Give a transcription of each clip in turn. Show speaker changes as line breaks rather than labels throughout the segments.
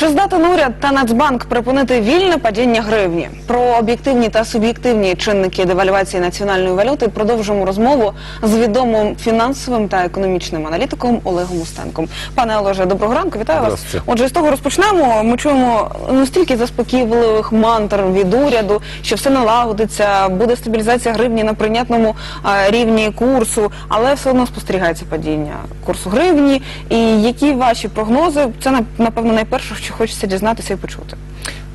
Чи здатен уряд та Нацбанк припинити вільне падіння гривні? Про об'єктивні та суб'єктивні чинники девальвації національної валюти продовжимо розмову з відомим фінансовим та економічним аналітиком Олегом Устенком. Пане Олеже, доброго ранку, вітаю вас. Отже, з того розпочнемо. Ми чуємо настільки заспокійливих мантр від уряду, що все налагодиться, буде стабілізація гривні на прийнятному а, рівні курсу, але все одно спостерігається падіння курсу гривні. І які ваші прогнози? Це напевно найперше, що хочеться дізнатися і почути.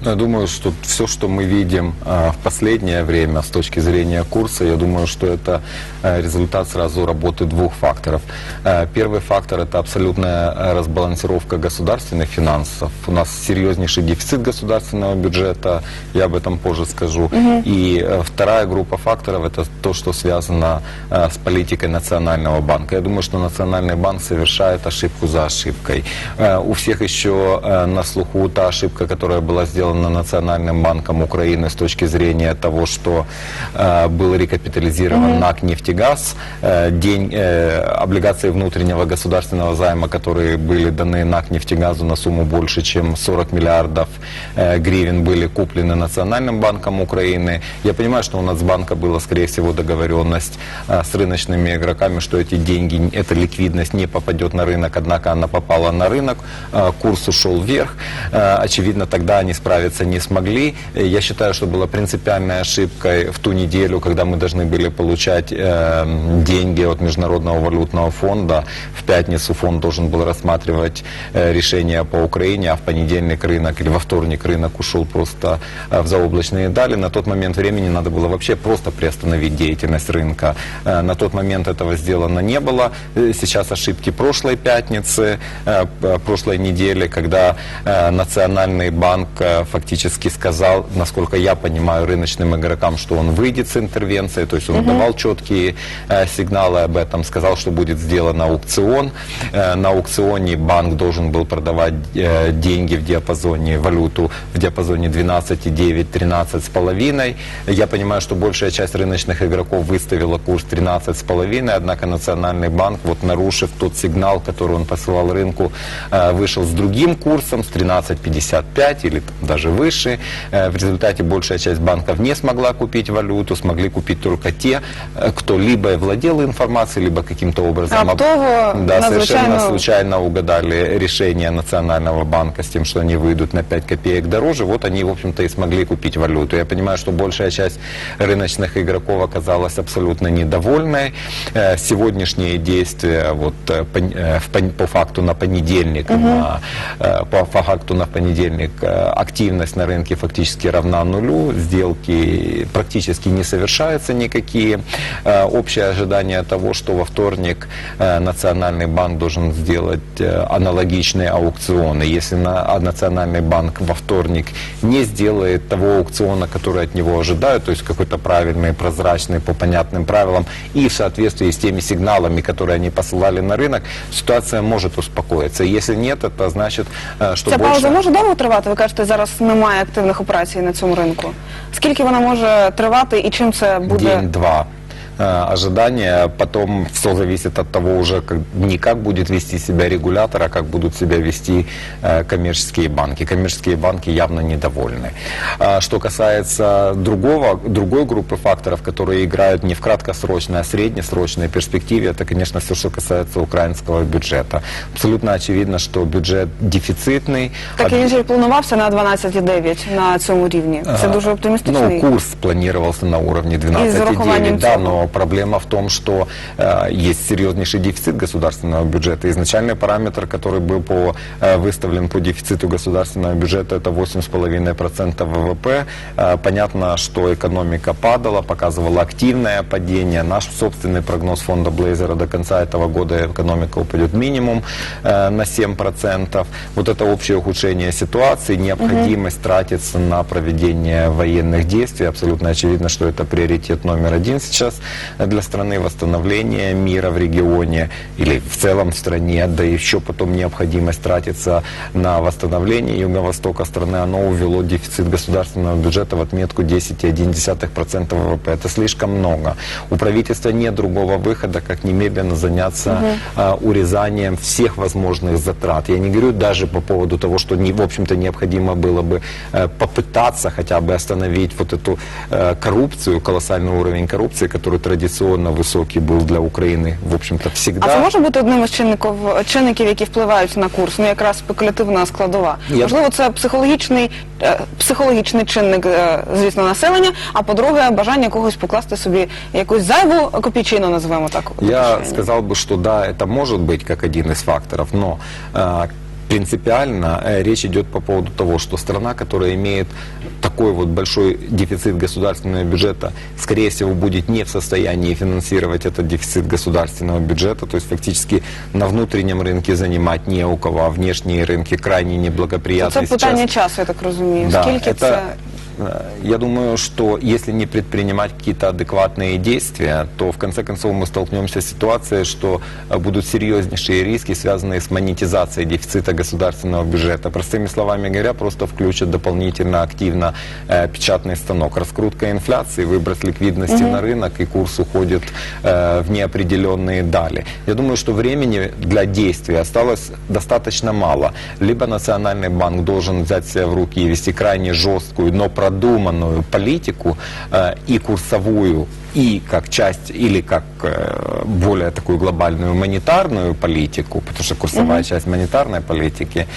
Я думаю, что все, что мы видим а, в последнее время с точки зрения курса, я думаю, что это а, результат сразу работы двух факторов. А, Первый фактор – это абсолютная разбалансировка государственных финансов. У нас серьезнейший дефицит государственного бюджета, я об этом позже скажу. И э, вторая группа факторов – это то, что связано с политикой Национального банка. Я думаю, что Национальный банк совершает ошибку за ошибкой. Э, У всех еще э, на слуху та ошибка, которая была сделана Национальным банком Украины с точки зрения того, что э, был рекапитализирован НАК «Нефтегаз», э, день, э, облигации внутреннего государственного займа, которые были даны НАК «Нефтегазу» на сумму больше, чем 40 миллиардов э, гривен, были куплены Национальным банком Украины. Я понимаю, что у Нацбанка была, скорее всего, договоренность э, с рыночными игроками, что эти деньги, эта ликвидность не попадет на рынок, однако она попала на рынок, э, курс ушел вверх. Э, Очевидно, тогда они справиться не смогли. Э, Я считаю, что была принципиальной ошибкой в ту неделю, когда мы должны были получать э, деньги от Международного валютного фонда. В пятницу фонд должен был рассматривать э, решение по Украине, а в понедельник рынок или во вторник рынок ушел просто э, в заоблачные дали. На тот момент времени надо было вообще просто приостановить деятельность рынка. Э, На тот момент этого сделано не было. Э, Сейчас ошибки прошлой пятницы, э, прошлой недели, когда э, Национальный банк э, фактически сказал, насколько я понимаю, рыночным игрокам, что он выйдет с интервенцией, то есть он давал четкие э, сигналы об этом, сказал, что будет сделан аукцион. Э, На аукционе банк должен был продавать э, деньги в диапазоне, валюту в диапазоне 12,9, 13 с половиной. Я понимаю, что большая часть рыночных игроков выставила курс 13 с половиной, однако Национальный банк, вот нарушив тот сигнал, который он посылал рынку, э, вышел с другим курсом, с 13,55 или там даже выше. Э, В результате большая часть банков не смогла купить валюту, смогли купить только те, э, кто либо владел информацией, либо каким-то образом... об-
Раптово,
да, совершенно
надзвичайно-
случайно угадали решение Национального банка с тем, что они выйдут на 5 копеек дороже, вот они, в общем-то, и смогли купить валюту. Я понимаю, что большая часть рыночных игроков оказалась абсолютно недовольной. Э, Сегодняшние действия вот, по факту на понедельник, на, э, по, по факту на понедельник э, активность на рынке фактически равна нулю, сделки практически не совершаются никакие. Э, Общее ожидание того, что во вторник э, Национальный банк должен сделать э, аналогичные аукционы. Если а Национальный банк во вторник не сделает того аукциона, который от него ожидают, то есть какой-то правильный, прозрачный, по понятным правилам, и в соответствии с теми сигналами, которые они посылали на рынок, ситуация может успокоиться. Если нет, это значит, что
Ця
больше...
пауза може довго тривати? Ви кажете, зараз немає активних операцій на цьому ринку. Скільки вона може тривати і чим це буде?
День-два э, ожидания. Потом все зависит от того уже, как, не как будет вести себя регулятор, а как будут себя вести э, коммерческие банки. Коммерческие банки явно недовольны. А Что касается другого, другой группы факторов, которые играют не в краткосрочной, а среднесрочной перспективе, это, конечно, все, что касается украинского бюджета. Абсолютно очевидно, что бюджет дефицитный.
Так
Об-
він же і планувався на 12,9 на цьому рівні. Це дуже оптимістичний.
Ну, курс планировался на уровне
И с урахованием
12,9, да,
цього.
но проблема в том, что э, есть серьезнейший дефицит государственного бюджета. Изначальный параметр, который был по, э, выставлен по дефициту государственного бюджета, это 8,5% ВВП. Э, понятно, что экономика падала, показывала активное падение. Наш собственный прогноз фонда Блейзера до конца этого года экономика упадет минимум э, на 7%. Вот это общее ухудшение ситуации, необходимость тратиться на проведение военных действий. Абсолютно очевидно, что это приоритет номер один сейчас для страны, восстановления мира в регионе или в целом в стране, да еще потом необходимость тратиться на восстановление Юго-Востока страны, оно увело дефицит государственного бюджета в отметку 10,1% ВВП. Это слишком много. У правительства нет другого выхода, как немедленно заняться а, урезанием всех возможных затрат. Я не говорю даже по поводу того, что, не, в общем-то, необходимо было бы э, попытаться хотя бы остановить вот эту э, коррупцию, колоссальный уровень коррупции, который традиционно высокий был для Украины, в общем-то, всегда.
А це може бути одним із чинників, чинників, які впливають на курс? Ну якраз спекулятивна складова.
Я-
Можливо, це психологічний, е, психологічний чинник, е, звісно, населення. А по-друге, бажання когось покласти собі якусь зайву копійчину, називаємо так. у
Я
кишені.
сказал бы, что да, это может быть как один из факторов, но э, принципиально э, речь идет по поводу того, что страна, которая имеет такой вот большой дефицит государственного бюджета, скорее всего, будет не в состоянии финансировать этот дефицит государственного бюджета, то есть фактически на внутреннем рынке занимать не у кого, а внешние рынки крайне неблагоприятны
Це питання
сейчас.
часу, я так розумію.
Да,
Скільки
это,
це
Я думаю, что если не предпринимать какие-то адекватные действия, то в конце концов мы столкнемся с ситуацией, что э, будут серьезнейшие риски, связанные с монетизацией дефицита государственного бюджета. Простыми словами говоря, просто включат дополнительно активно э, печатный станок. Раскрутка инфляции, выброс ликвидности на рынок и курс уходит э, в неопределенные дали. Я думаю, что времени для действия осталось достаточно мало. Либо Национальный банк должен взять себя в руки и вести крайне жесткую, но продуманную политику э, и курсовую, и как часть, или как э, более такую глобальную монетарную политику, потому что курсовая часть монетарной политики,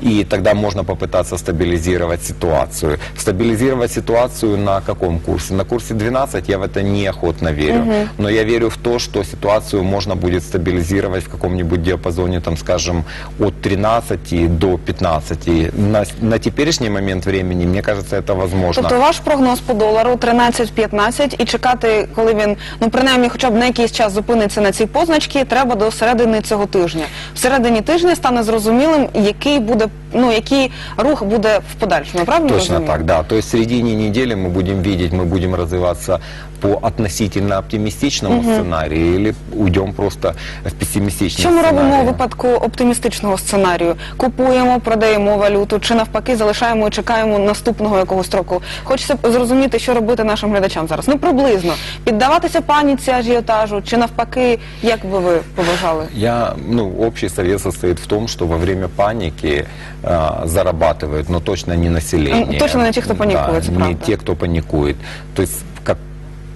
и тогда можно попытаться стабилизировать ситуацию. Стабилизировать ситуацию на каком курсе? На курсе 12 я в это неохотно верю, но я верю в то, что ситуацию можно будет стабилизировать в каком-нибудь диапазоне, там, скажем, от 13 до 15. На, на теперешний момент времени, мне кажется, это возможно.
Тобто ваш прогноз по долару 13-15 і чекати, коли він ну принаймні, хоча б на якийсь час зупиниться на цій позначці, треба до середини цього тижня. В середині тижня стане зрозумілим, який буде ну який рух буде в подальшому. Я Правильно
Точно
розумію?
так, да. То есть в середине недели мы будем видеть, мы будем развиваться по относительно оптимистичному сценарию или уйдем просто в пессимистичный
Що ми робимо у
сценарий.
випадку оптимістичного сценарію? Купуємо, продаємо валюту, чи навпаки залишаємо і чекаємо наступного якогось строку? Хочеться б зрозуміти, що робити нашим глядачам зараз. Ну приблизно піддаватися паніці ажіотажу, чи навпаки, як би ви побажали?
Я, ну, общий совет состоит в том, что во время паники э, Зарабатывают, но точно не население.
Точно не те, кто паникует,
Да, не
правда.
те, кто паникует. То есть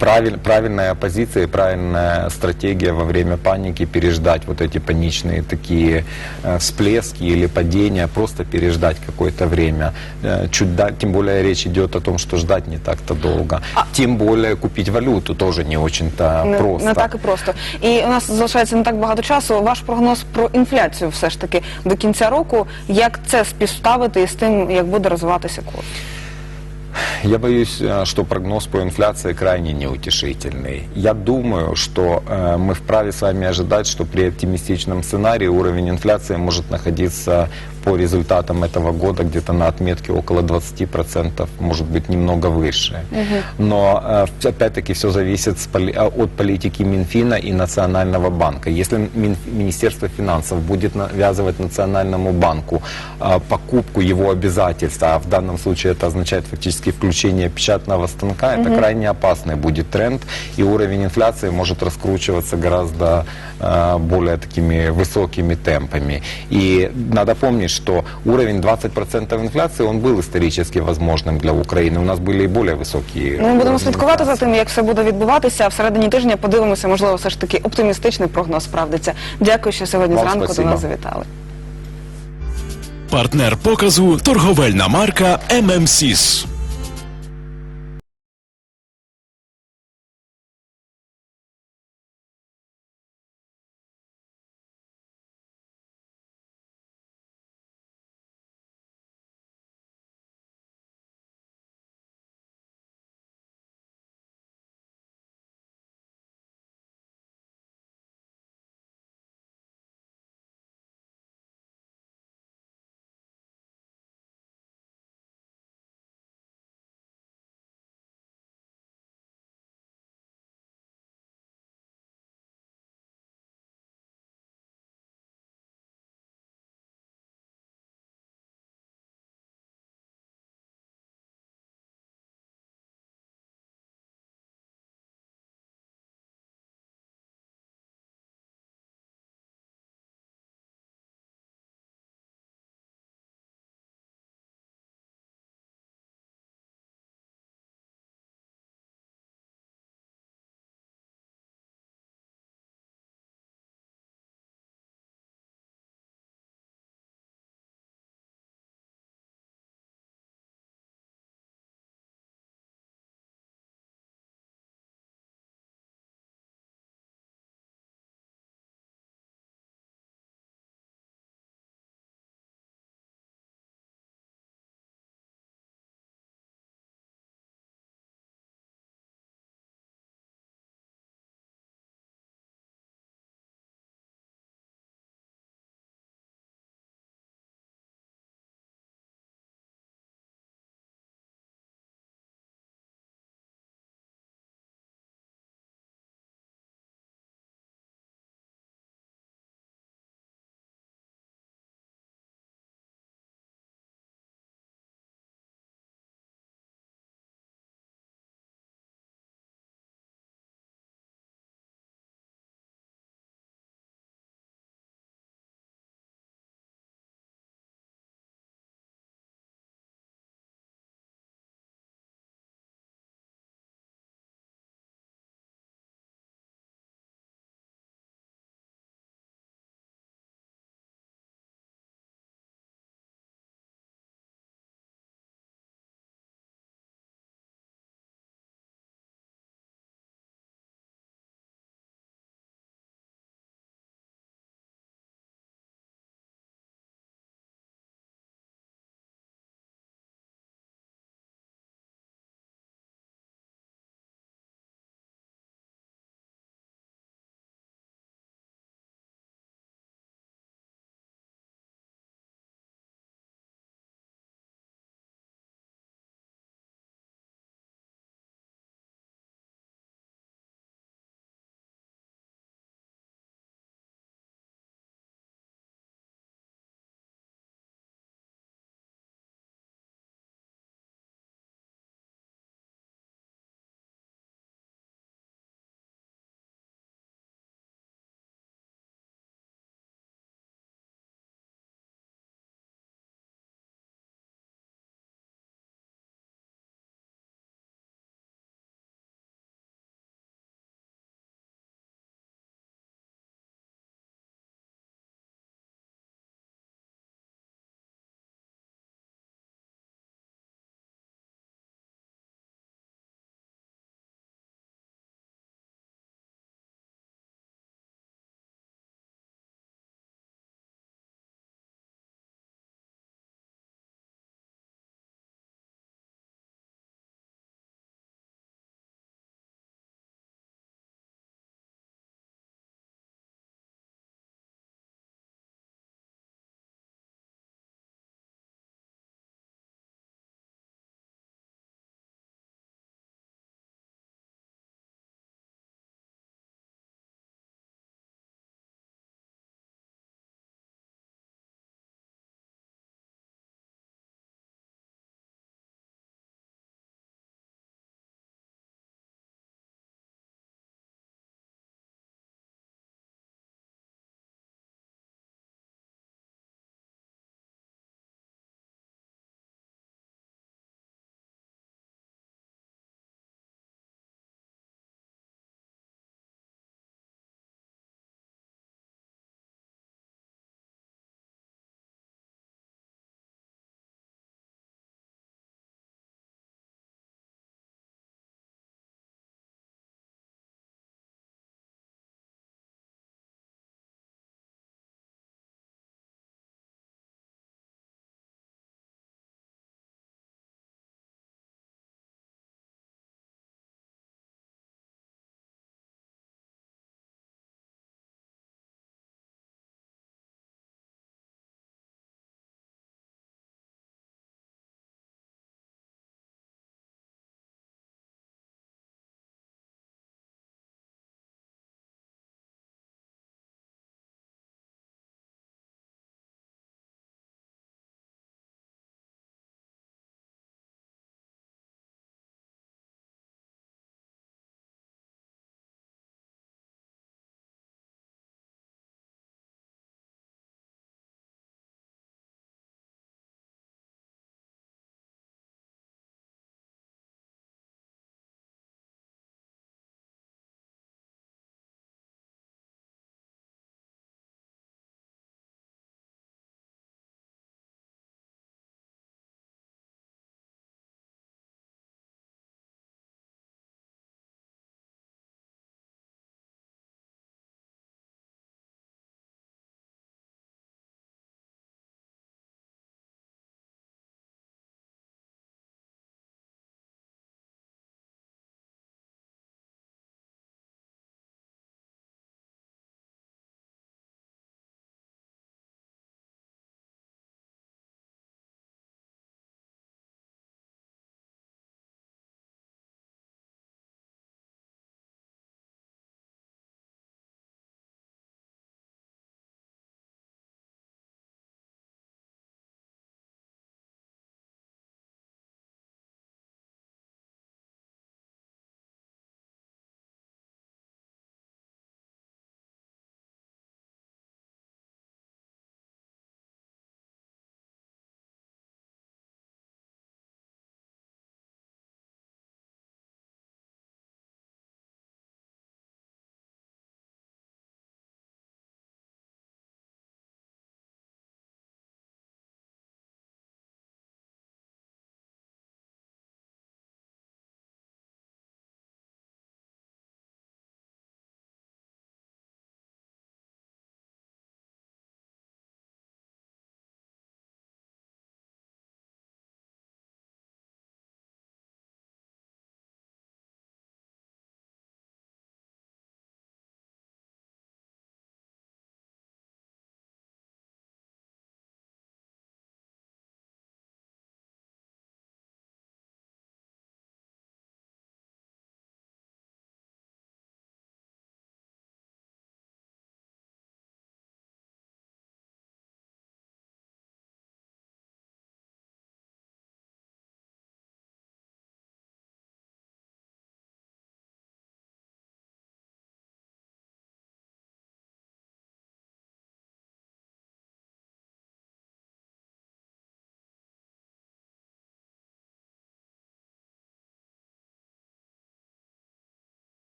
правиль- правильная позиция и правильная стратегия во время паники переждать вот эти паничные такие э, всплески или падения, просто переждать какое-то время. Э, чуть да- тем более речь идет о том, что ждать не так-то долго. Тем более купить валюту тоже не очень-то
Не,
просто.
не так і просто. І у нас залишається не так багато часу. Ваш прогноз про інфляцію все ж таки до кінця року. Як це співставити із тим, як буде розвиватися курс?
Я боюсь, э, что прогноз по инфляции крайне неутешительный. Я думаю, что э, мы вправе с вами ожидать, что при оптимистичном сценарии уровень инфляции может находиться по результатам этого года где-то на отметке около 20%, может быть немного выше. Но э, опять-таки все зависит а, от политики Минфина и Национального банка. Если Мин- Министерство финансов будет навязывать Национальному банку э, покупку его обязательств, а в данном случае это означает фактически включение печатного станка, это крайне опасный будет тренд, и уровень инфляции может раскручиваться гораздо э, более такими высокими темпами. И надо помнить, что уровень 20% инфляции, он был исторически возможным для Украины. У нас были и более высокие
Ну, ми будемо
уровни
слідкувати за
инфляции.
тим, як все буде відбуватися. А в середині тижня подивимося, можливо, все ж таки оптимістичний прогноз справдиться. Дякую, що сьогодні
Вам
зранку
спасибо.
до нас завітали.
Партнер показу торговельна марка ММСІС.